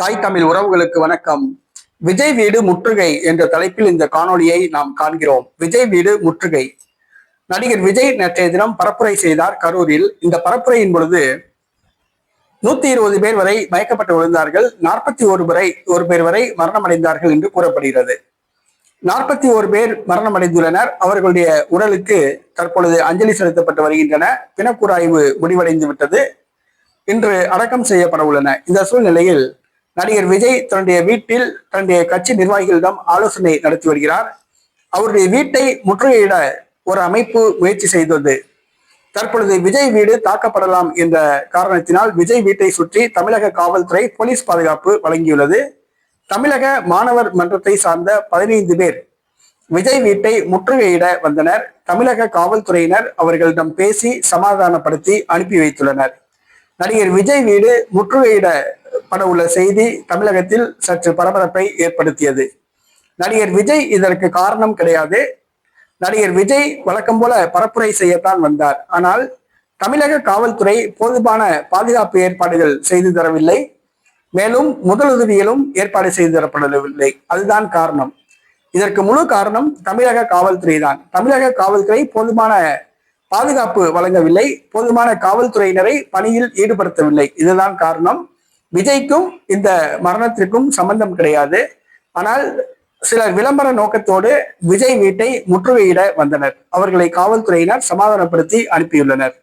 தாய் தமிழ் உறவுகளுக்கு வணக்கம். விஜய் வீடு முற்றுகை என்ற தலைப்பில் இந்த காணொளியை நாம் காண்கிறோம். விஜய் வீடு முற்றுகை. நடிகர் விஜய் நேற்றைய தினம் பரப்புரை செய்தார் கரூரில். இந்த பரப்புரையின் பொழுது நூத்தி இருபது பேர் வரை மயக்கப்பட்டு விழுந்தார்கள். நாற்பத்தி ஒரு வரை ஒரு பேர் வரை மரணமடைந்தார்கள் என்று கூறப்படுகிறது. நாற்பத்தி ஒரு பேர் மரணமடைந்துள்ளனர். அவர்களுடைய உடலுக்கு தற்பொழுது அஞ்சலி செலுத்தப்பட்டு வருகின்றன. பிணக்கூறாய்வு முடிவடைந்து விட்டது இன்று அடக்கம் செய்யப்பட உள்ளன. இந்த சூழ்நிலையில் நடிகர் விஜய் தன்னுடைய வீட்டில் தன்னுடைய கட்சி நிர்வாகிகளிடம் ஆலோசனை நடத்தி வருகிறார். அவருடைய வீட்டை முற்றுகையிட ஒரு அமைப்பு முயற்சி செய்தது தற்பொழுது விஜய் வீடு தாக்கப்படலாம் என்ற காரணத்தினால் விஜய் வீட்டை சுற்றி தமிழக காவல்துறை போலீஸ் பாதுகாப்பு வழங்கியுள்ளது. தமிழக மாணவர் மன்றத்தை சார்ந்த பதினைந்து பேர் விஜய் வீட்டை முற்றுகையிட வந்தனர். தமிழக காவல்துறையினர் அவர்களிடம் பேசி சமாதானப்படுத்தி அனுப்பி வைத்துள்ளனர். நடிகர் விஜய் வீடு முற்றுகையிட உள்ள செய்தி தமிழகத்தில் சற்று பரபரப்பை ஏற்படுத்தியது. நடிகர் விஜய் இதற்கு காரணம் கிடையாது. நடிகர் விஜய் வழக்கம் போல பரப்புரை செய்யத்தான் வந்தார். ஆனால் தமிழக காவல்துறை போதுமான பாதுகாப்பு ஏற்பாடுகள் செய்து தரவில்லை. மேலும் முதலுதவிகளும் ஏற்பாடு செய்து தரப்படவில்லை. அதுதான் காரணம். இதற்கு முழு காரணம் தமிழக காவல்துறை தான் தமிழக காவல்துறை போதுமான பாதுகாப்பு வழங்கவில்லை. போதுமான காவல்துறையினரை பணியில் ஈடுபடுத்தவில்லை. இதுதான் காரணம். விஜய்க்கும் இந்த மரணத்திற்கும் சம்பந்தம் கிடையாது. ஆனால் சிலர் விளம்பர நோக்கத்தோடு விஜய் வீட்டை முற்றுகையிட வந்தனர். அவர்களை காவல்துறையினர் சமாதானப்படுத்தி அனுப்பியுள்ளனர்.